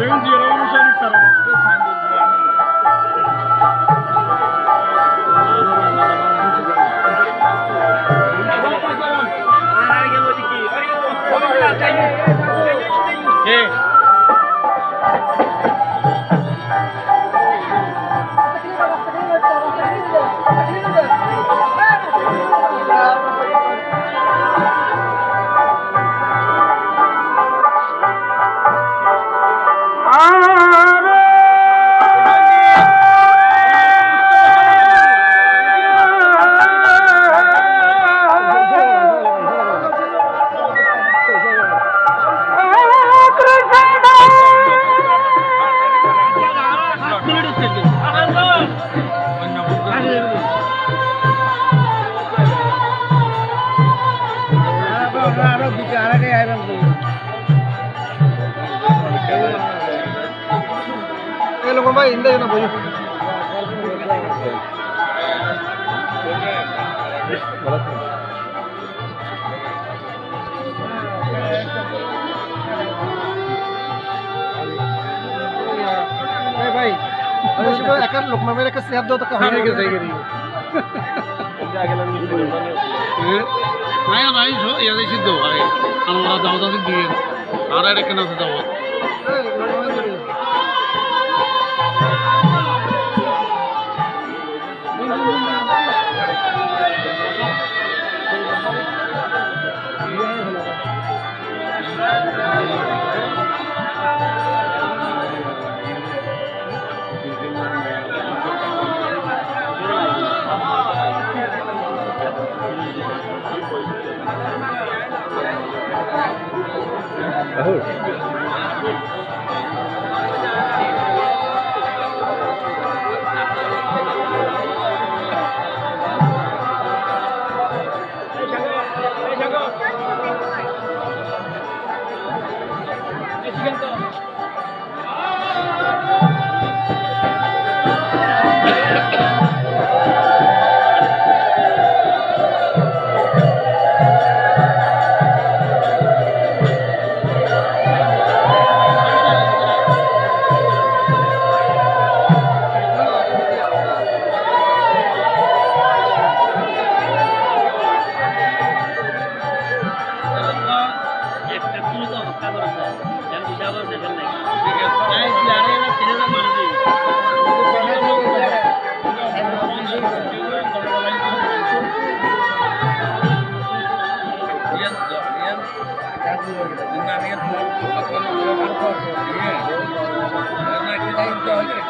Bence yaramamı şenlik sana. দেখুন zero অনুসারে sir ভাই ইন্দা না বলি। ভাই একার লোক মামের একটা চেয়ার দাও তো হয়ে গেছে। নাই নাই ইয়াদের সিদ্ধ আরে আমরা দাওয়া আছে দিয়ে আর Ahur.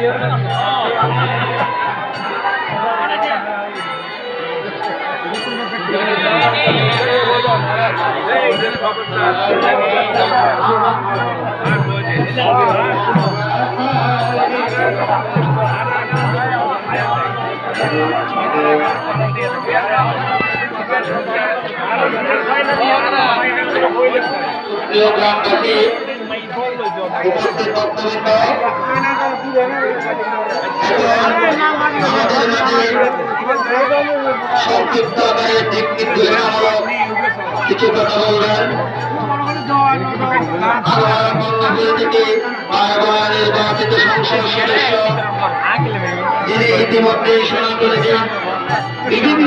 chiếu nữa Program kami, Bukit Tok Cerita, সংক্ষিপ্ত আকারে দিক নির্দেশনামূলক কিছু কথা বলবেন যিনি ইতিমধ্যে শোনা করেছেন বিভিন্ন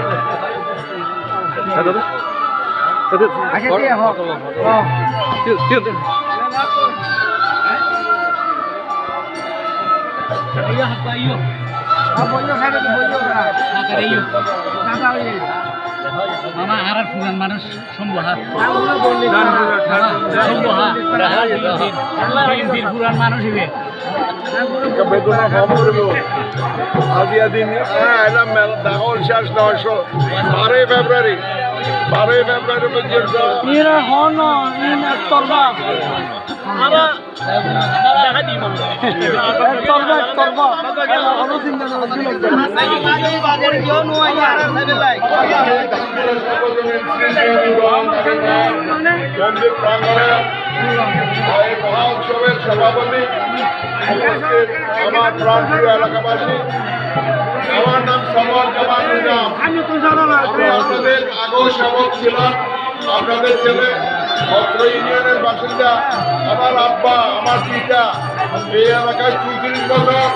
বললি সম্বহা পুরান মানুষ হিবে বেদনা কম করব আজিয়া দিন হ্যাঁ এলাম দাগল শেষ নয়শো বারোই ফেব্রুয়ারি। বারোই ফেব্রুয়ারি পর্যন্ত হন তরবা আরা দেখা মানে তরবা তরবা আর লাই মন্দির প্রাঙ্গণে মহা উৎসবের সভাপতি আমার প্রান্তীয় এলাকাবাসী। আমার নাম সমর জামান আপনাদের আগেও সেবক ছিলাম। আপনাদের ছেলে অত্র ইউনিয়নের বাসিন্দা, আমার আব্বা, আমার পিতা, এই এলাকায় চৌত্রিশ বছর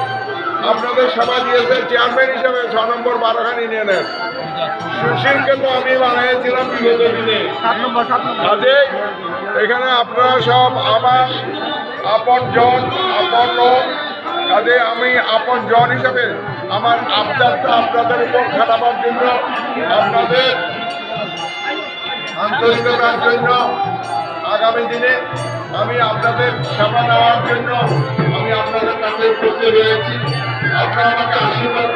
আপনাদের সেবা দিয়েছে চেয়ারম্যান হিসেবে ছ নম্বর বারোখান নেন। সুশীলকে তো আমি বানিয়েছিলাম বিগত দিনে। কাজে এখানে আপনারা সব আমার আপন জন আপন লোক কাজে আমি আপন জন হিসেবে আমার আবদারটা আপনাদের উপর খাটাবার জন্য আপনাদের আন্তরিকতার জন্য আগামী দিনে আমি আপনাদের সেবা নেওয়ার জন্য আমি আপনাদের কাছে করতে রয়েছি আশীর্বাদ।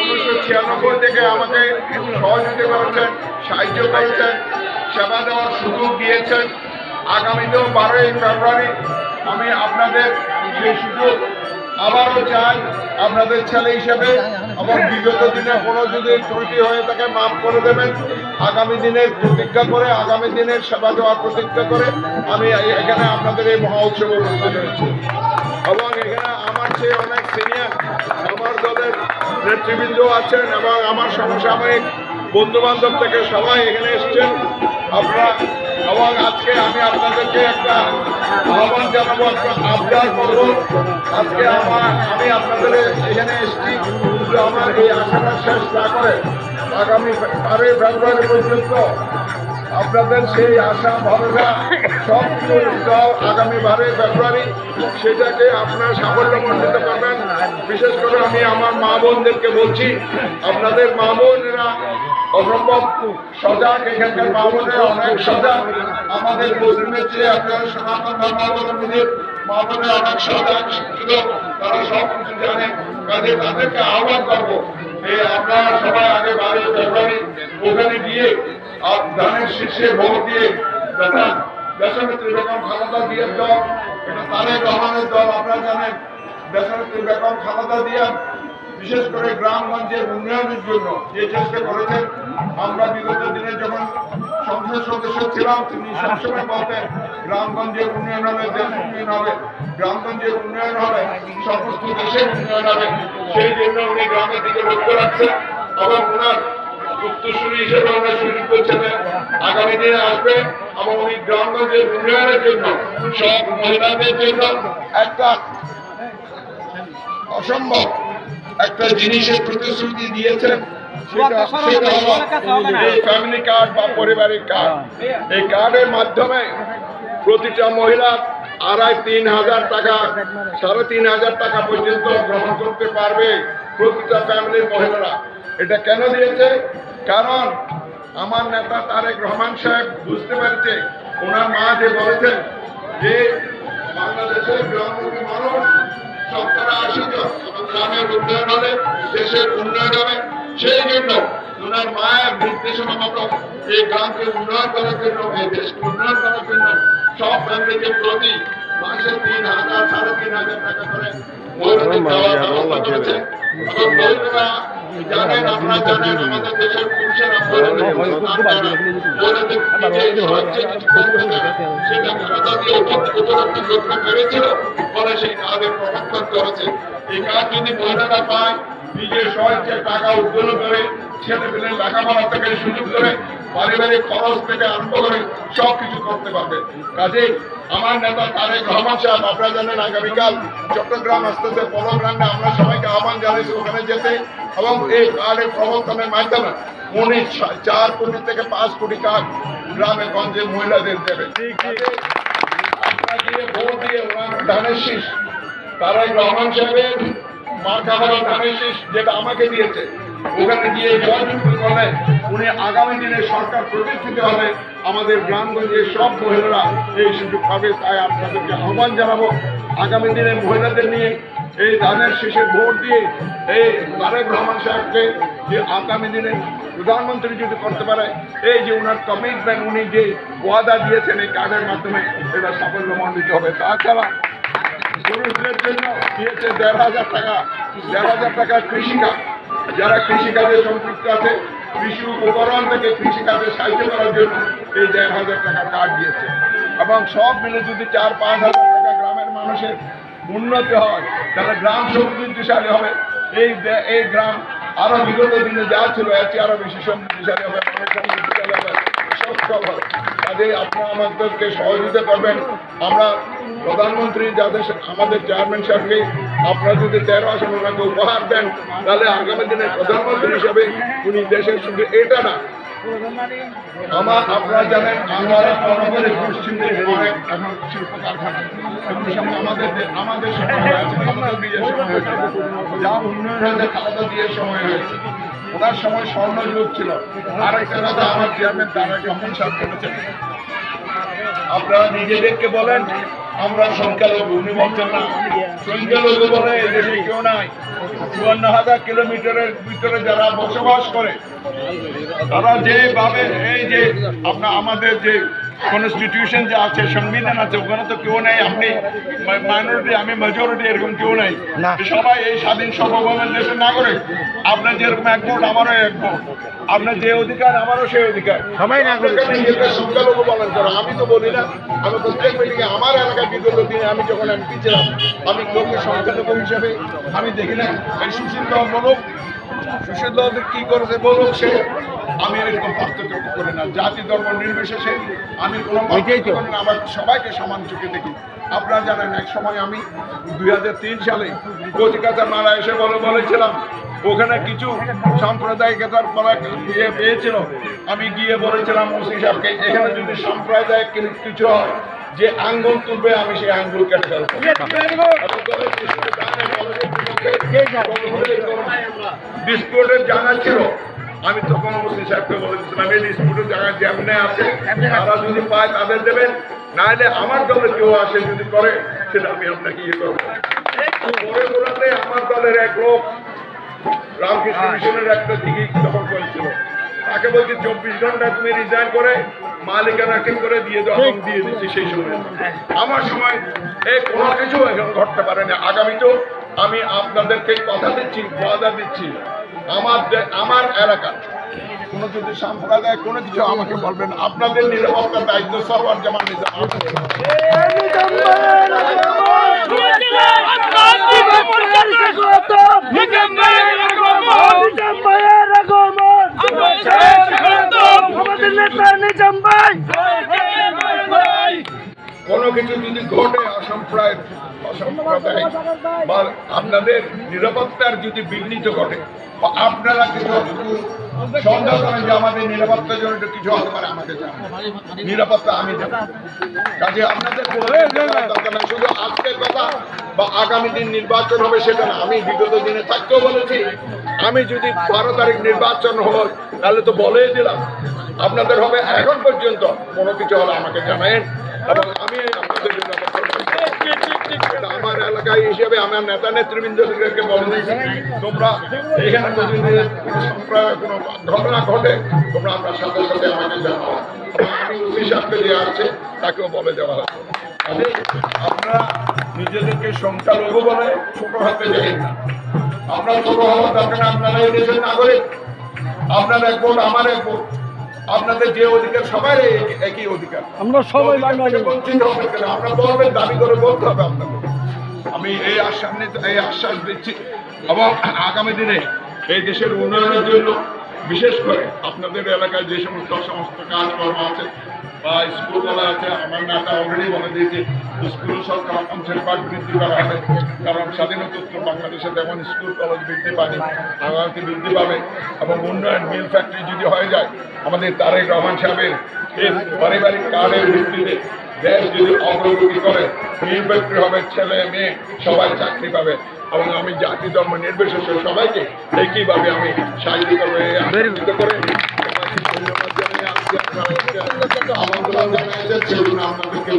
উনিশশো ছিয়ানব্বই থেকে আমাকে সহযোগিতা করেছেন সাহায্য করেছেন সেবা দেওয়ার সুযোগ দিয়েছেন আগামীতেও বারোই ফেব্রুয়ারি আমি আপনাদের সেই সুযোগ আবারও চাই আপনাদের ছেলে হিসেবে এবং বিগত দিনে কোনো যদি ত্রুটি হয়ে থাকে মাফ করে দেবেন। আগামী দিনের প্রতিজ্ঞা করে, আগামী দিনের সেবা দেওয়ার প্রতিজ্ঞা করে আমি এখানে আপনাদের এই মহা উৎসব হয়েছি। এবং এখানে আমার চেয়ে অনেক সিনিয়র আমার দলের নেতৃবৃন্দ আছেন এবং আমার সমসাময়িক বন্ধু বান্ধব থেকে সবাই এখানে এসছেন। আপনারা, এবং আজকে আমি আপনাদেরকে একটা আহ্বান জানাব আবদার করব। আজকে আমার, আমি আপনাদের এখানে এসেছি আমার এই আশাটা শেষ না করে আগামী বারোই ফেব্রুয়ারি পর্যন্ত আপনাদের সেই আশা, ভরসা সব কিছু আগামী বারোই ফেব্রুয়ারি। সেটাকে আপনার আপনারা সাফল্যমণ্ডিত করবেন বিশেষ করে আমি আমার মা বোনদেরকে বলছি, আপনাদের মা বোনেরা অসম্ভব সজাগ এখানকার মা অনেক সজাগ আমাদের মুসলিমের চেয়ে আপনারা সনাতন ধর্মাবলম্বীদের মা অনেক সজাগ শিক্ষিত, তারা সব কিছু জানে। কাজে তাদেরকে আহ্বান করব আপনারা সবাই আগে বারোই ফেব্রুয়ারি ওখানে গিয়ে আর ধানের শীর্ষে ভোট দিয়ে দেশনেত্রী বেগম খালেদা দিয়ার দল, এটা তারেক রহমানের দল, আপনারা জানেন দেশনেত্রী বেগম খালেদা দিয়া বিশেষ করে গ্রামগঞ্জের উন্নয়নের জন্য যে চেষ্টা করেছেন, আমরা বিগত দিনে যখন সংসদ সদস্য ছিলাম, তিনি সবসময় বলতেন, গ্রামগঞ্জের উন্নয়ন হবে, দেশ উন্নয়ন হবে, গ্রামগঞ্জের উন্নয়ন হবে, সমস্ত দেশের উন্নয়ন হবে। সেই জন্য উনি গ্রামের দিকে লক্ষ্য রাখছেন এবং ওনার উত্তরসূরি হিসেবে আমরা সুযোগ্য ছেলে আগামী দিনে আসবে এবং উনি গ্রামগঞ্জের উন্নয়নের জন্য, সব মহিলাদের জন্য একটা অসম্ভব একটা জিনিসের প্রতিশ্রুতি দিয়েছেন ফ্যামিলি কার্ড বা পারিবারিক কার্ড এই কার্ডের মাধ্যমে প্রতিটা মহিলা আড়াই তিন হাজার টাকা সাড়ে তিন হাজার টাকা পর্যন্ত গ্রহণ করতে পারবে প্রতিটা ফ্যামিলির মহিলারা। এটা কেন দিয়েছে? কারণ আমার নেতা তারেক রহমান সাহেব বুঝতে পেরেছে ওনার মা যে বলেছেন যে বাংলাদেশের গ্রামমুখী মানুষ জন এবং গ্রামের উন্নয়ন হবে দেশের উন্নয়ন হবে। সেই জন্য ওনার মায়ের নির্দেশনা মতো এই গ্রামকে উন্নয়ন করার জন্য এই দেশকে উন্নয়ন করার জন্য সব ফ্যামিলিকে প্রতি মাসে তিন হাজার সাড়ে তিন হাজার টাকা করে মহিলাদের দেওয়ার ব্যবস্থা করেছে এবং মহিলারা জানেন আপনারা জানেন আমাদের দেশের পুরুষেরা মহিলাদের নিজে সবচেয়ে কিছু করতে দেয় সেটা খাতা দিয়ে উপলব্ধি করতে পেরেছিল ফলে সেই কাজের প্রবর্তন করেছে এই কাজ যদি মহিলারা পায় নিজের টাকা উদ্যোগ করে ছেলে পেলে লেখাপড়া থেকে সুযোগ করে পারিবারিক খরচ থেকে আরম্ভ করে সব কিছু করতে পারবে। কাজেই আমার নেতা তারেক রহমান সাহেব, আপনারা জানেন আগামীকাল চট্টগ্রাম আসতেছে পলগ্রামে আমরা সবাইকে আহ্বান জানাইছি ওখানে যেতে। এবং এই কার্ডের প্রবর্তনের মাধ্যমে উনি চার কোটি থেকে পাঁচ কোটি কার্ড গ্রামে গঞ্জে মহিলাদের দেবে। ভোট তারাই রহমান সাহেবের মার্কা ধানের শীষ যেটা আমাকে দিয়েছে ওখানে গিয়ে জয়যুক্ত করলে উনি আগামী দিনে সরকার প্রতিষ্ঠিত হবে, আমাদের গ্রামগঞ্জের সব মহিলারা এই সুযোগ পাবে, তাই আপনাদেরকে আহ্বান জানাব। আগামী দিনে মহিলাদের নিয়ে এই ধানের শেষে ভোট দিয়ে এই তারেক রহমান সাহেবকে যে আগামী দিনে প্রধানমন্ত্রী যদি করতে পারে, এই যে ওনার কমিটমেন্ট উনি যে ওয়াদা দিয়েছেন এই কার্ডের মাধ্যমে, এটা সাফল্যমণ্ডিত হবে। তাছাড়া পুরুষদের জন্য দিয়েছে দেড় হাজার টাকা, দেড় হাজার টাকা কৃষিকাজ। যারা কৃষিকাজে সম্পৃক্ত আছে, কৃষি উপকরণ থেকে কৃষিকাজে সাহায্য করার জন্য এই দেড় হাজার টাকা কার্ড দিয়েছে। এবং সব মিলে যদি চার, পাঁচ হাজার টাকা গ্রামের মানুষের উন্নতি হয়, তাহলে গ্রাম সমৃদ্ধিশালী হবে। এই এই গ্রাম আরও বিগত দিনে যা ছিল, এর আরও বেশি সমৃদ্ধিশালী হবে সমৃদ্ধিশালী হবে সক্ষম হবে। কাজেই আপনারা আমাদেরকে সহযোগিতা করবেন। আমরা প্রধানমন্ত্রী যাদের আমাদের চেয়ারম্যান সাহেবকে আপনারা যদি তেরো আসন ওনাকে উপহার দেন, তাহলে আগামী দিনে প্রধানমন্ত্রী হিসাবে উনি দেশের শুধু এটা না। আমার আপনারা জানেন আমরা আমাদের সময় যা উন্নয়ন সময় ওনার সময় স্বর্ণ যুগ ছিল। আরেকটা কথা, আমার চেয়ারম্যান তারেক রহমান সাহেব বলেছেন। আপনারা নিজেদেরকে বলেন আমরা সংখ্যালঘু উনি বলছেন না। সংখ্যালঘু বলে এই দেশে কেউ নাই। চুয়ান্ন হাজার কিলোমিটারের ভিতরে যারা বসবাস করে, তারা যেভাবে এই যে আপনার আমাদের যে কনস্টিটিউশন যে আছে সংবিধান আছে ওখানে তো কেউ নেই। আপনি মাইনরিটি আমি মেজরিটি এরকম কেউ নেই। সবাই এই স্বাধীন সর্বভৌমের দেশের নাগরিক। আপনার যেরকম এক ভোট আমারও এক ভোট আপনার যে অধিকার আমারও সেই অধিকার। সবাই নাগরিক। সংখ্যালঘু পালন করো আমি তো বলি না আমি প্রত্যেক মিটিংয়ে আমার এলাকায় বিগত দিনে আমি যখন এমপি ছিলাম আমি কাউকে সংখ্যালঘু হিসেবে আমি দেখি না এই সুশীল দল বলুক সুশীল দল কি করেছে বলুক সে আমি এরকম পার্থক্য করি না। জাতি ধর্ম নির্বিশেষে আমি কোনো পার্থক্য করি না আবার সবাইকে সমান চোখে দেখি। আপনারা জানেন এক সময় আমি দুই হাজার তিন সালে কচিকাচা মারা এসে বলে বলেছিলাম ওখানে কিছু সাম্প্রদায়িকতার পরা ইয়ে পেয়েছিল। আমি গিয়ে বলেছিলাম ওসি সাহেবকে এখানে যদি সাম্প্রদায়িক কিছু- কিছু হয় যে আঙ্গুল তুলবে আমি সেই আঙ্গুল কেটে ফেলব। বিস্কুটের জানা ছিল। আমি তখন ওসি সাহেবকে বলেছিলাম এই বিস্কুটের জায়গা যেমনে আছে তারা যদি পায় তাদের দেবেন। নাহলে আমার দলে কেউ আসে যদি করে সেটা আমি আপনাকে ইয়ে করব। পরে আমার দলের এক লোক রামকৃষ্ণ মিশনের একটা দিকে দখল করেছিল। তাকে বলছি চব্বিশ ঘণ্টা তুমি রিজাইন করে মালিকানা ঠিক করে দিয়ে দাও এবং দিয়ে দিচ্ছি সেই সময়। আমার সময় এই কোনো কিছু এখন ঘটতে পারে না। আগামীতেও আমি আপনাদেরকে কথা দিচ্ছি, ওয়াদা দিচ্ছি। আমার আমার এলাকা, কোনো যদি সাম্প্রদায় কোনো কিছু আমাকে বলবেন, আপনাদের নিরাপত্তার দায়িত্ব সরবার জামান নিজাম। আমাদের নেতা নিজাম ভাই। কোনো কিছু যদি ঘটে অসম্প্রায় অসম্প্রদায় বা আপনাদের নিরাপত্তার যদি বিঘ্নিত ঘটে, বা আপনারা কিছু সন্দেহ করেন যে আমাদের নিরাপত্তার জন্য কিছু হতে পারে আমাকে নিরাপত্তা আমি দেব। কাজে আপনাদের। শুধু আজকের কথা বা আগামী দিন নির্বাচন হবে সেটা না। আমি বিগত দিনে থাকতেও বলেছি, আমি যদি বারো তারিখ নির্বাচন হয়, তাহলে তো বলেই দিলাম। আপনাদের হবে এখন পর্যন্ত কোনো কিছু হলে আমাকে জানায়েন। আমার এলাকায় হিসেবে আমার নেতা নেতৃবৃন্দদেরকে বলে তোমরা এখানে ঘটনা ঘটে, তোমরা আমরা সাথে সাথে আমাকে জানাও। আছে, তাকেও বলে দেওয়া কাজেই আপনারা নিজেদেরকে সংখ্যালঘু বলে ছোট হাতে যাই না। আমরা ছোট আপনারা এই নাগরিক। আপনার এক ভোট, আমার এক ভোট। আপনাদের যে অধিকার সবাই একই অধিকার। আমরা সবাই বাঙালি বঞ্চিত কেন? আমরা বলবেন দাবি করে বলতে হবে আপনাকে আমি এই আশ্বাস এই আশ্বাস দিচ্ছি এবং আগামী দিনে এই দেশের উন্নয়নের জন্য বিশেষ করে আপনাদের এলাকায় যে সমস্ত সমস্ত কাজকর্ম আছে বা স্কুল বলা আছে আমার নেতা অলরেডি বলে দিয়েছে, স্কুল সরকার অংশের পাঠ বৃদ্ধি করা হবে। কারণ স্বাধীনোত্তর বাংলাদেশে যেমন স্কুল, কলেজ বৃদ্ধি পায়নি আগামীতে বৃদ্ধি পাবে এবং উন্নয়ন মিল ফ্যাক্টরি যদি হয়ে যায়, আমাদের তারেক রহমান সাহেবের পারিবারিক কার্ডের ভিত্তিতে দেশ যদি অগ্রগতি করে, মিল ফ্যাক্টরি হবে, ছেলে, মেয়ে সবাই চাকরি পাবে এবং আমি জাতি, ধর্ম নির্বিশেষে সবাইকে একইভাবে আমি সাহায্য করে ধন্যবাদ জানিয়ে একটা আমন্ত্রণ সেজন্য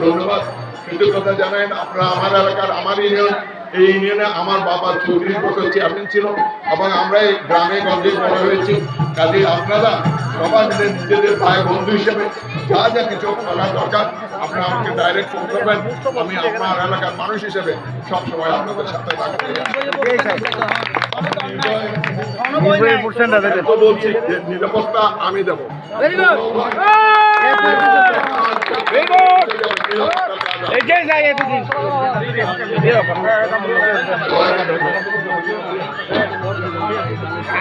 ধন্যবাদ কৃতজ্ঞতা জানাই আপনারা আমার এলাকার আমার ইউনিয়ন এই ইউনিয়নে আমার বাবা চৌত্রিশ বছর চেয়ারম্যান ছিল এবং আমরা এই গ্রামে গঞ্জে বড় হয়েছি। কাজে আপনারা সবাই মিলে নিজেদের ভাই বন্ধু হিসেবে যা যা কিছু করা দরকার আপনারা আমাকে ডাইরেক্ট ফোন করবেন। আমি আপনার এলাকার মানুষ হিসেবে সবসময় আপনাদের সাথে থাকতে বলছি যে নিরাপত্তা আমি দেবো। এগিয়ে যাই এতদিন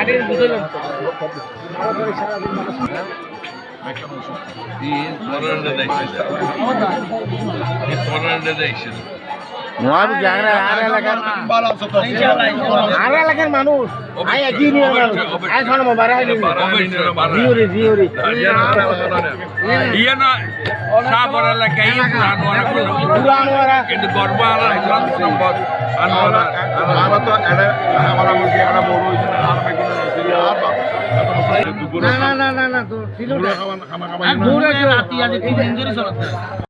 আগে বুঝলাম He is one under the nation. He's one under the nation. আর এলাকার মানুষ আই একই নিয়ে আই শোনো বাড়াই দিবি জিওরি জিওরি ইয়ে না সাপর এলাকা ইয়ে আনোয়ারা করল পুরানো ওরা কিন্তু গর্ব আলাদা ইসলাম সম্পদ আনোয়ারা আমরা তো এটা আমরা বলছি আমরা বড় হয়েছি আর আমি না না না না না তো ছিল না খাওয়া খাওয়া রাতি আজ তিন ইঞ্জুরি চলাতে